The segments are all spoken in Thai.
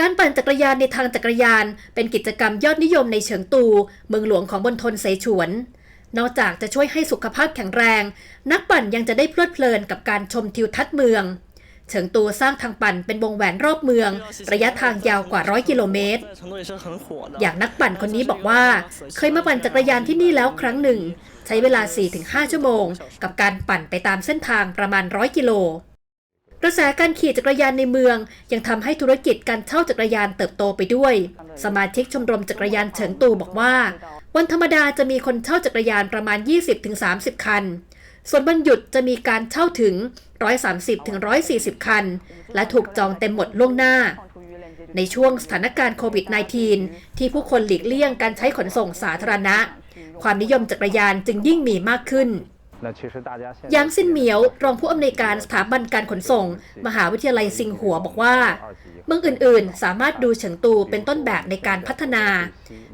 การปั่นจักรยานในทางจักรยาน เป็นกิจกรรมยอดนิยมในเฉิงตู เมืองหลวงของบนทลเสฉวน นอกจากจะช่วยให้สุขภาพแข็งแรง นักปั่นยังจะได้เพลิดเพลินกับการชมทิวทัศน์เมือง เฉิงตูสร้างทางปั่นเป็นวงแหวนรอบเมือง ระยะทางยาวกว่าร้อยกิโลเมตร อย่างนักปั่นคนนี้บอกว่า เคยมาปั่นจักรยานที่นี่แล้วครั้งหนึ่ง ใช้เวลา 4-5 ชั่วโมง กับการปั่นไปตามเส้นทางประมาณร้อยกิโล กระแสการขี่จักรยานในเมือง ยังทำให้ธุรกิจการเช่าจักรยานเติบโตไปด้วย สมาชิกชมรมจักรยานเฉิงตูบอกว่า วันธรรมดาจะมีคนเช่าจักรยานประมาณ 20-30 คัน ส่วนวันหยุดจะมีการเช่าถึง 130-140 คัน และถูกจองเต็มหมดล่วงหน้า ในช่วงสถานการณ์โควิด -19 ที่ผู้คนหลีกเลี่ยงการใช้ขนส่งสาธารณะ ความนิยมจักรยานจึงยิ่งมีมากขึ้น ยางซินเหมียว รองผู้อำนวยการสถาบันการขนส่ง มหาวิทยาลัยซิงหัวบอกว่า เมืองอื่นๆ สามารถดูเฉิงตูเป็นต้นแบบในการพัฒนา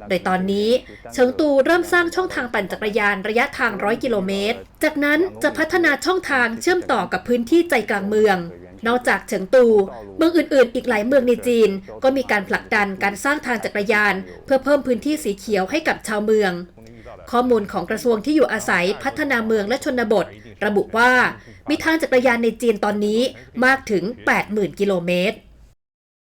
โดยตอนนี้เฉิงตูเริ่มสร้างช่องทางปั่นจักรยานระยะทาง 100 กิโลเมตร จากนั้นจะพัฒนาช่องทางเชื่อมต่อกับพื้นที่ใจกลางเมือง นอกจากเฉิงตู เมืองอื่นๆ อีกหลายเมืองในจีน ก็มีการผลักดันการสร้างทางจักรยาน เพื่อเพิ่มพื้นที่สีเขียวให้กับชาวเมือง ข้อมูลของกระทรวงที่อยู่อาศัยพัฒนาเมืองและชนบท ระบุว่ามีทางจักรยานในจีนตอนนี้มากถึง 80,000 กิโลเมตร